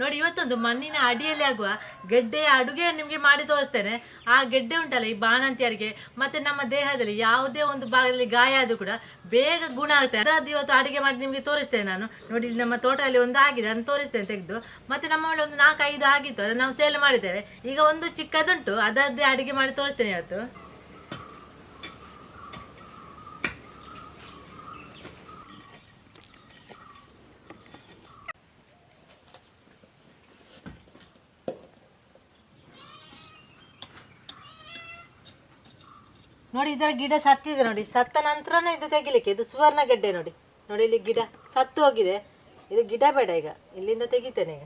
ನೋಡಿ, ಇವತ್ತೊಂದು ಮಣ್ಣಿನ ಅಡಿಯಲ್ಲಿ ಆಗುವ ಗೆಡ್ಡೆಯ ಅಡುಗೆ ನಿಮಗೆ ಮಾಡಿ ತೋರಿಸ್ತೇನೆ. ಆ ಗೆಡ್ಡೆ ಉಂಟಲ್ಲ, ಈ ಬಾಣಂತಿಯರಿಗೆ, ಮತ್ತೆ ನಮ್ಮ ದೇಹದಲ್ಲಿ ಯಾವುದೇ ಒಂದು ಭಾಗದಲ್ಲಿ ಗಾಯ ಆದರೂ ಕೂಡ ಬೇಗ ಗುಣ ಆಗುತ್ತೆ ಅದಾದ ಇವತ್ತು ಅಡುಗೆ ಮಾಡಿ ನಿಮಗೆ ತೋರಿಸ್ತೇನೆ ನಾನು. ನೋಡಿ, ಇಲ್ಲಿ ನಮ್ಮ ತೋಟದಲ್ಲಿ ಒಂದು ಆಗಿದೆ, ಅದನ್ನು ತೋರಿಸ್ತೇನೆ ತೆಗೆದು. ಮತ್ತೆ ನಮ್ಮ ಮೇಲೆ ಒಂದು ನಾಲ್ಕೈದು ಆಗಿತ್ತು, ಅದನ್ನು ನಾವು ಸೇಲ್ ಮಾಡಿದ್ದೇವೆ. ಈಗ ಒಂದು ಚಿಕ್ಕದುಂಟು ಅದರದ್ದೇ ಅಡುಗೆ ಮಾಡಿ ತೋರಿಸ್ತೇನೆ ಇವತ್ತು. ನೋಡಿ ಇದರ ಗಿಡ ಸತ್ತಿದೆ ನೋಡಿ. ಸತ್ತ ನಂತರನೇ ಇದು ತೆಗಿಲಿಕ್ಕೆ, ಇದು ಸುವರ್ಣ ಗೆಡ್ಡೆ ನೋಡಿ. ನೋಡಿ, ಇಲ್ಲಿ ಗಿಡ ಸತ್ತು ಹೋಗಿದೆ. ಇದು ಗಿಡ ಬೇಡ ಈಗ. ಇಲ್ಲಿಂದ ತೆಗಿತೇನೆ ಈಗ.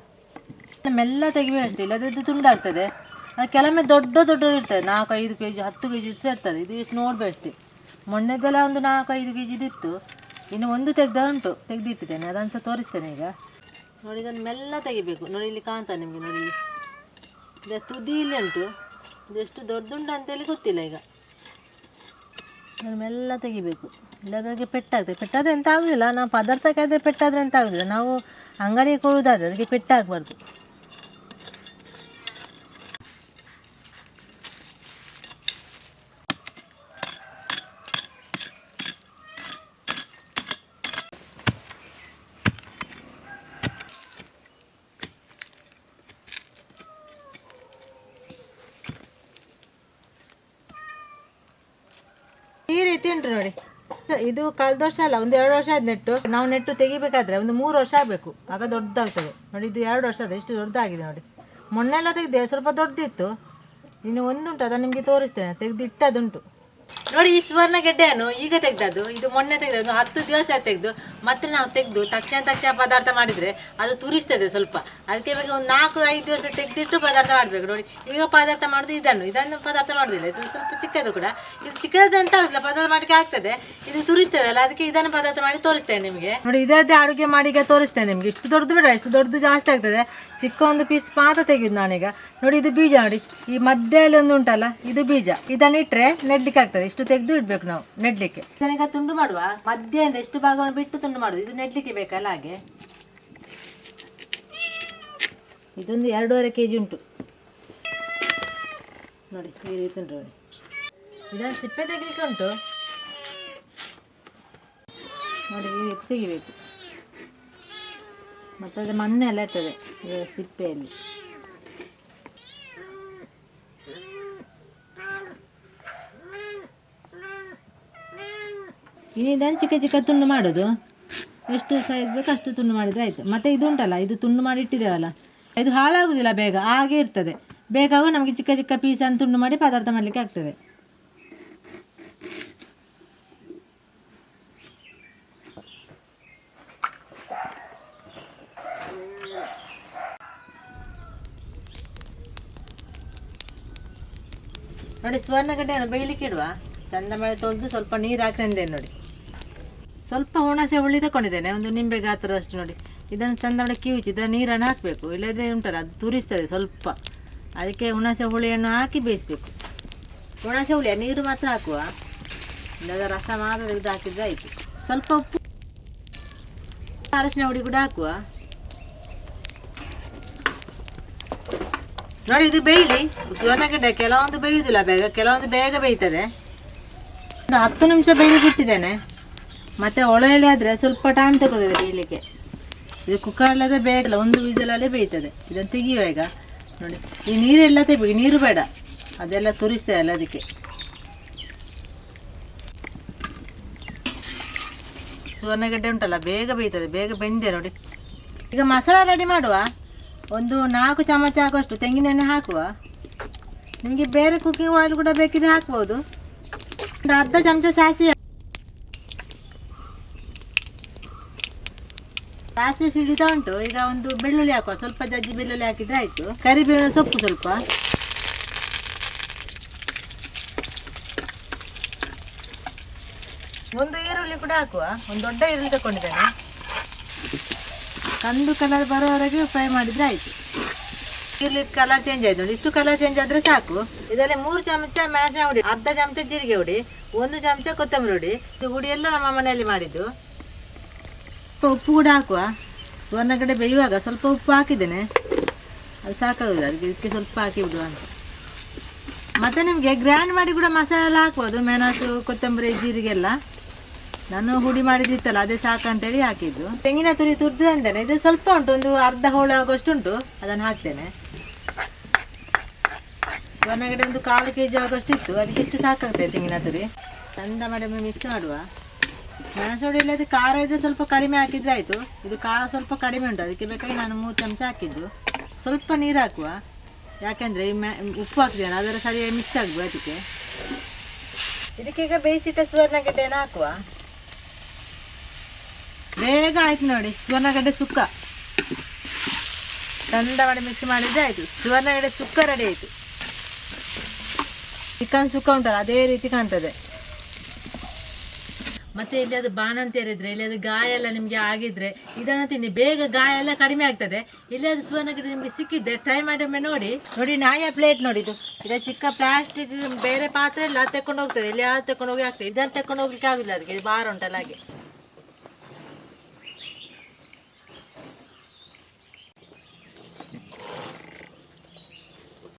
ಮೆಲ್ಲ ತೆಗಿಬೇಕು ಇಲ್ಲ ಇದು ತುಂಡಾಗ್ತದೆ. ಅದು ಕೆಲವೊಮ್ಮೆ ದೊಡ್ಡ ದೊಡ್ಡ ಇರ್ತದೆ. ನಾಲ್ಕು ಐದು ಕೆ ಜಿ ಹತ್ತು ಕೆ ಜಿ ಇರ್ತದೆ. ಇದು ಇಷ್ಟು ನೋಡ್ಬೇಡ್ತಿ ಮೊನ್ನೆದೆಲ್ಲ ಒಂದು ನಾಲ್ಕು ಐದು ಕೆ ಜಿದಿತ್ತು ಇನ್ನು ಒಂದು ತೆಗ್ದ ಉಂಟು. ತೆಗೆದಿಟ್ಟಿದ್ದೇನೆ. ಅದನ್ನು ಸಹ ತೋರಿಸ್ತೇನೆ ಈಗ. ನೋಡಿ ಇದನ್ನು ಮೆಲ್ಲ ತೆಗಿಬೇಕು. ನೋಡಿ, ಇಲ್ಲಿ ಕಾಣ್ತಾ ನಿಮಗೆ ನೋಡಿ. ಇದು ತುದಿ ಇಲ್ಲಿ ಉಂಟು ಇದೆಷ್ಟು ದೊಡ್ಡುಂಟು ಅಂತೇಳಿ ಗೊತ್ತಿಲ್ಲ ಈಗ. ಅದನ್ನು ಮೆಲ್ಲ ತೆಗಿಬೇಕು ಇಲ್ಲದಾಗೆ ಪೆಟ್ಟಾಗ್ತದೆ ಪೆಟ್ಟಾದರೆ ಎಂತ ಆಗುದಿಲ್ಲ. ನಾವು ಪದಾರ್ಥಕ್ಕೆ ಆದರೆ ಪೆಟ್ಟಾದ್ರೆ ಎಂತ ಆಗುದಿಲ್ಲ. ನಾವು ಅಂಗಡಿಗೆ ಕೊಡುವುದಾದ್ರೆ ಅದಕ್ಕೆ ಪೆಟ್ಟಾಗಬಾರ್ದು ಈ ರೀತಿ ಉಂಟು ನೋಡಿ. ಇದು ಕಳೆದ ವರ್ಷ ಅಲ್ಲ, ಒಂದು ಎರಡು ವರ್ಷ ಆದ ನೆಟ್ಟು. ನಾವು ನೆಟ್ಟು ತೆಗಿಬೇಕಾದ್ರೆ ಒಂದು ಮೂರು ವರ್ಷ ಆಗಬೇಕು. ಆಗ ದೊಡ್ಡದಾಗ್ತದೆ. ನೋಡಿ, ಇದು ಎರಡು ವರ್ಷ ಆದ ಎಷ್ಟು ದೊಡ್ಡದಾಗಿದೆ ನೋಡಿ. ಮೊನ್ನೆಲ್ಲ ತೆಗೆದೇವೆ ಸ್ವಲ್ಪ ದೊಡ್ಡದಿತ್ತು ಇನ್ನು ಒಂದುಂಟು ಅದನ್ನು ನಿಮಗೆ ತೋರಿಸ್ತೇನೆ. ತೆಗೆದು ಇಟ್ಟದುಂಟು ನೋಡಿ, ಈ ಸುವರ್ಣ ಗೆಡ್ಡೆಯನ್ನು ಈಗ ತೆಗ್ದದ್ದು, ಇದು ಮೊನ್ನೆ ತೆಗ್ದದ್ದು, ಹತ್ತು ದಿವಸ ತೆಗೆದು, ಮತ್ತೆ ನಾವು ತೆಗೆದು, ತಕ್ಷಣ ತಕ್ಷಣ ಪದಾರ್ಥ ಮಾಡಿದರೆ ಅದು ತುರಿಸ್ತದೆ ಸ್ವಲ್ಪ. ಅದಕ್ಕೆ ಇವಾಗ ಒಂದು ನಾಲ್ಕು, ಐದು ದಿವಸ ತೆಗೆದಿಟ್ಟು ಪದಾರ್ಥ ಮಾಡಬೇಕು. ನೋಡಿ, ಈಗ ಪದಾರ್ಥ ಮಾಡೋದು ಇದನ್ನು ಇದನ್ನು ಪದಾರ್ಥ ಮಾಡೋದಿಲ್ಲ. ಇದು ಸ್ವಲ್ಪ ಚಿಕ್ಕದು ಕೂಡ. ಇದು ಚಿಕ್ಕದ್ದು ಅಂತ ಆಗುದಿಲ್ಲ ಪದಾರ್ಥ ಮಾಡಲಿಕ್ಕೆ ಆಗ್ತದೆ. ಇದು ತುರಿಸ್ತದಲ್ಲ ಅದಕ್ಕೆ ಇದನ್ನು ಪದಾರ್ಥ ಮಾಡಿ ತೋರಿಸ್ತೇನೆ ನಿಮಗೆ. ನೋಡಿ, ಇದರದ್ದೇ ಅಡುಗೆ ಮಾಡಿ ಈಗ ತೋರಿಸ್ತೇನೆ ನಿಮಗೆ. ಇಷ್ಟು ದೊಡ್ಡದು ಬೇಡ, ಇಷ್ಟು ದೊಡ್ಡದು ಜಾಸ್ತಿ ಆಗ್ತದೆ. ಚಿಕ್ಕ ಒಂದು ಪೀಸ್ ಮಾತ್ರ ತೆಗೆದು ನಾನೀಗ. ನೋಡಿ ಇದು ಬೀಜ ನೋಡಿ. ಈ ಮಧ್ಯದಲ್ಲಿ ಒಂದು ಉಂಟಲ್ಲ ಇದು ಬೀಜ. ಇದನ್ನ ಇಟ್ಟರೆ ನೆಡ್ಲಿಕ್ಕೆ ಆಗ್ತದೆ. ಇಷ್ಟು ತೆಗೆದು ಇಡ್ಬೇಕು ನಾವು ನೆಡ್ಲಿಕ್ಕೆ. ಈಗ ತುಂಡು ಮಾಡುವ. ಮಧ್ಯದಿಂದ ಎಷ್ಟು ಭಾಗವನ್ನು ಬಿಟ್ಟು ತುಂಡು ಮಾಡುದು ಇದು ನೆಡ್ಲಿಕ್ಕೆ ಬೇಕಲ್ಲ ಹಾಗೆ? ಇದೊಂದು ಎರಡೂವರೆ ಕೆ ಜಿ ಉಂಟು. ನೋಡಿ ಈ ರೀತಿ ಉಂಟು ನೋಡಿ. ಇದನ್ನು ಸಿಪ್ಪೆ ತೆಗಿಲಿಕ್ಕೆ ಉಂಟು. ನೋಡಿ ಈ ರೀತಿ ತೆಗಿಬೇಕು. ಮತ್ತು ಅದು ಮಣ್ಣೆಲ್ಲ ಇರ್ತದೆ ಸಿಪ್ಪೆಯಲ್ಲಿ. ಇದನ್ನು ಚಿಕ್ಕ ಚಿಕ್ಕ ತುಂಡು ಮಾಡೋದು. ಎಷ್ಟು ಸೈಜ್ ಬೇಕು ಅಷ್ಟು ತುಂಡು ಮಾಡಿದರೆ ಆಯಿತು. ಮತ್ತು ಇದು ಉಂಟಲ್ಲ ಇದು ತುಂಡು ಮಾಡಿ ಇಟ್ಟಿದ್ದೇವಲ್ಲ, ಇದು ಹಾಳಾಗೋದಿಲ್ಲ ಬೇಗ, ಹಾಗೆ ಇರ್ತದೆ. ಬೇಕಾಗುವ ನಮಗೆ ಚಿಕ್ಕ ಚಿಕ್ಕ ಪೀಸನ್ನು ತುಂಡು ಮಾಡಿ ಪದಾರ್ಥ ಮಾಡಲಿಕ್ಕೆ ಆಗ್ತದೆ. ನೋಡಿ ಸುವರ್ಣಗಡ್ಡೆಯನ್ನು ಬೇಯಲಿಕ್ಕೆ ಇಡುವ ಚಂದ ಮಳೆ ತೊಳೆದು ಸ್ವಲ್ಪ ನೀರು ಹಾಕಿದೆ ನೋಡಿ. ಸ್ವಲ್ಪ ಹುಣಸೆ ಹುಳಿ ತಗೊಂಡಿದ್ದೇನೆ ಒಂದು ನಿಂಬೆ ಗಾತ್ರದಷ್ಟು ನೋಡಿ. ಇದನ್ನು ಚಂದ ಮಳೆ ಕಿವುಚಿ ನೀರನ್ನು ಹಾಕಬೇಕು. ಇಲ್ಲದೇ ಉಂಟಲ್ಲ, ಅದು ತುರಿಸ್ತದೆ ಸ್ವಲ್ಪ. ಅದಕ್ಕೆ ಹುಣಸೆ ಹುಳಿಯನ್ನು ಹಾಕಿ ಬೇಯಿಸಬೇಕು. ಹುಣಸೆ ಹುಳಿಯ ನೀರು ಮಾತ್ರ ಹಾಕುವ. ಇಲ್ಲದ ರಸ ಮಾತ್ರ ಇದು ಹಾಕಿದ್ರೆ ಆಯಿತು. ಸ್ವಲ್ಪ ಉಪ್ಪು, ಅರಶಿನ ಹುಡಿ ಕೂಡ ಹಾಕುವ. ನೋಡಿ, ಇದು ಬೇಯಲಿ. ಸುವರ್ಣಗಡ್ಡೆ ಕೆಲವೊಂದು ಬೇಯುವುದಿಲ್ಲ ಬೇಗ, ಕೆಲವೊಂದು ಬೇಗ ಬೇಯ್ತದೆ. ಒಂದು ಹತ್ತು ನಿಮಿಷ ಬೇಯಿ ಬಿಟ್ಟಿದ್ದೇನೆ. ಮತ್ತೆ ಒಳ್ಳೆ ಆದರೆ ಸ್ವಲ್ಪ ಟೈಮ್ ತಗೋತದೆ ಬೇಯಲಿಕ್ಕೆ. ಇದು ಕುಕ್ಕರ್ ಅಲ್ಲದೆ ಬೇಗಲ್ಲ ಒಂದು ವಿಸಲಲ್ಲೇ ಬೇಯ್ತದೆ. ಇದನ್ನು ತೆಗಿಯುವ ಈಗ. ನೋಡಿ, ಈ ನೀರೆಲ್ಲ ತೆಗಿ ನೀರು ಬೇಡ. ಅದೆಲ್ಲ ತುರಿಸ್ತದೆ ಅಲ್ಲ ಅದಕ್ಕೆ ಸುವರ್ಣಗಡ್ಡೆ ಉಂಟಲ್ಲ, ಬೇಗ ಬೇಯ್ತದೆ. ಬೇಗ ಬೆಂದೆ ನೋಡಿ. ಈಗ ಮಸಾಲ ರೆಡಿ ಮಾಡುವ? ಒಂದು ನಾಲ್ಕು ಚಮಚ ಹಾಕುವಷ್ಟು ತೆಂಗಿನೆಣ್ಣೆ ಹಾಕುವ. ನಿಮಗೆ ಬೇರೆ ಕುಕ್ಕಿಂಗ್ ಆಯಿಲ್ ಕೂಡ ಬೇಕಿದ್ರೆ ಹಾಕ್ಬೋದು. ಒಂದು ಅರ್ಧ ಚಮಚ ಸಾಸಿವೆ. ಸಾಸಿವೆ ಸಿಡಿತಾ ಉಂಟು. ಈಗ ಒಂದು ಬೆಳ್ಳುಳ್ಳಿ ಹಾಕುವ. ಸ್ವಲ್ಪ ಜಜ್ಜಿ ಬೆಳ್ಳುಳ್ಳಿ ಹಾಕಿದ್ರೆ ಆಯ್ತು. ಕರಿಬೇವಿನ ಸೊಪ್ಪು ಸ್ವಲ್ಪ. ಒಂದು ಈರುಳ್ಳಿ ಕೂಡ ಹಾಕುವ. ಒಂದು ದೊಡ್ಡ ಈರುಳ್ಳಿ ತಗೊಂಡಿದ್ದೇನೆ ಕಂದು ಕಲರ್ ಬರೋವರೆಗೆ ಫ್ರೈ ಮಾಡಿದ್ರೆ ಆಯ್ತು. ಈರುಳ್ಳಿ ಕಲರ್ ಚೇಂಜ್ ಆಯ್ತು ನೋಡಿ, ಇಷ್ಟು ಕಲರ್ ಚೇಂಜ್ ಆದ್ರೆ ಸಾಕು. ಇದರಲ್ಲಿ ಮೂರು ಚಮಚ ಮೆಣಸಿನ ಹುಡಿ, ಅರ್ಧ ಚಮಚ ಜೀರಿಗೆ ಹುಡಿ, ಒಂದು ಚಮಚ ಕೊತ್ತಂಬರಿ ಹುಡಿ. ಇದು ಹುಡಿ ಎಲ್ಲ ನಮ್ಮ ಮನೆಯಲ್ಲಿ ಮಾಡಿದ್ದು. ಉಪ್ಪು ಕೂಡ ಹಾಕುವ. ಸುವರ್ಣಗಡೆ ಬೇಯುವಾಗ ಸ್ವಲ್ಪ ಉಪ್ಪು ಹಾಕಿದ್ದೇನೆ. ಅದು ಸಾಕಾಗುದು ಅದಕ್ಕೆ ಇದಕ್ಕೆ ಸ್ವಲ್ಪ ಹಾಕಿ ಅಂತ. ಮತ್ತೆ ನಿಮಗೆ ಗ್ರ್ಯಾಂಡ್ ಮಾಡಿ ಕೂಡ ಮಸಾಲೆ ಎಲ್ಲ ಹಾಕ್ಬೋದು, ಮೆಣಸು, ಕೊತ್ತಂಬರಿ, ಜೀರಿಗೆ ಎಲ್ಲ. ನಾನು ಹುಡಿ ಮಾಡಿದಿತ್ತಲ್ಲ ಅದೇ ಸಾಕಂತೇಳಿ ಹಾಕಿದ್ದು. ತೆಂಗಿನ ತುರಿ ತುರಿದು ಅಂತೇನೆ ಇದು ಸ್ವಲ್ಪ ಉಂಟು, ಒಂದು ಅರ್ಧ ಹೋಳು ಆಗುವಷ್ಟು ಉಂಟು, ಅದನ್ನು ಹಾಕ್ತೇನೆ. ಸ್ವರ್ಣಗಡೆ ಒಂದು ಕಾಲು ಕೆ ಜಿ ಆಗುವಷ್ಟು ಇತ್ತು, ಅದಕ್ಕೆ ಇಷ್ಟು ಸಾಕಾಗ್ತದೆ ತೆಂಗಿನ ತುರಿ. ಚಂದ ಮಾಡಿ ಮಿಕ್ಸ್ ಮಾಡುವ. ಮೆಣಸು ಇಲ್ಲದೆ ಖಾರ ಇದ್ರೆ ಸ್ವಲ್ಪ ಕಡಿಮೆ ಹಾಕಿದ್ರೆ ಆಯಿತು. ಇದು ಖಾರ ಸ್ವಲ್ಪ ಕಡಿಮೆ ಉಂಟು, ಅದಕ್ಕೆ ಬೇಕಾಗಿ ನಾನು ಮೂರು ಚಮಚ ಹಾಕಿದ್ದು. ಸ್ವಲ್ಪ ನೀರು ಹಾಕುವ. ಯಾಕೆಂದರೆ ಈ ಮ್ಯಾ ಉಪ್ಪು ಹಾಕಿದ್ದೇನೆ ಅದರ ಸರಿಯಾಗಿ ಮಿಕ್ಸ್ ಆಗ್ಬೋದು ಅದಕ್ಕೆ. ಇದಕ್ಕೀಗ ಬೇಯಿಸಿಟ್ಟ ಸುವರ್ಣಗಡ್ಡೆಯನ್ನು ಹಾಕುವ. ಬೇಗ ಆಯ್ತು ನೋಡಿ, ಸುವರ್ಣಗಡ್ಡೆ ಸುಕ್ಕ. ಚಂದ ಮಾಡಿ ಮಿಕ್ಸ್ ಮಾಡಿದ್ರೆ ಆಯಿತು. ಸುವರ್ಣಗಡ್ಡೆ ಸುಕ್ಕ ರೆಡಿ ಆಯಿತು. ಚಿಕನ್ ಸುಕ್ಕ ಉಂಟಲ್ಲ, ಅದೇ ರೀತಿ ಕಾಣ್ತದೆ. ಮತ್ತೆ ಇಲ್ಲಿ ಅದು ಬಾಣಂತಿಯರಿದ್ರೆ ಇಲ್ಲಿ ಅದು ಗಾಯ ಎಲ್ಲ ನಿಮಗೆ ಆಗಿದ್ರೆ, ಇದನ್ನು ತಿನ್ನಿ. ಬೇಗ ಗಾಯ ಎಲ್ಲ ಕಡಿಮೆ ಆಗ್ತದೆ. ಇಲ್ಲಿ ಅದು ಸುವರ್ಣಗಡ್ಡೆ ನಿಮಗೆ ಸಿಕ್ಕಿದ್ದೆ ಟ್ರೈ ಮಾಡಿ ನೋಡಿ. ನೋಡಿ, ನಾಯ ಪ್ಲೇಟ್ ನೋಡಿ ಇದು. ಚಿಕ್ಕ ಪ್ಲಾಸ್ಟಿಕ್ ಬೇರೆ ಪಾತ್ರೆ ಎಲ್ಲ ತಕೊಂಡು ಹೋಗ್ತದೆ. ಇಲ್ಲಿ ಯಾವ್ದು ತಕೊಂಡು ಹೋಗಿ ಆಗ್ತದೆ ಇದನ್ನು ತಕೊಂಡು ಹೋಗ್ಲಿಕ್ಕೆ ಆಗುದಿಲ್ಲ ಅದಕ್ಕೆ. ಇದು ಬಾರ ಉಂಟಲ್ಲ ಹಾಗೆ.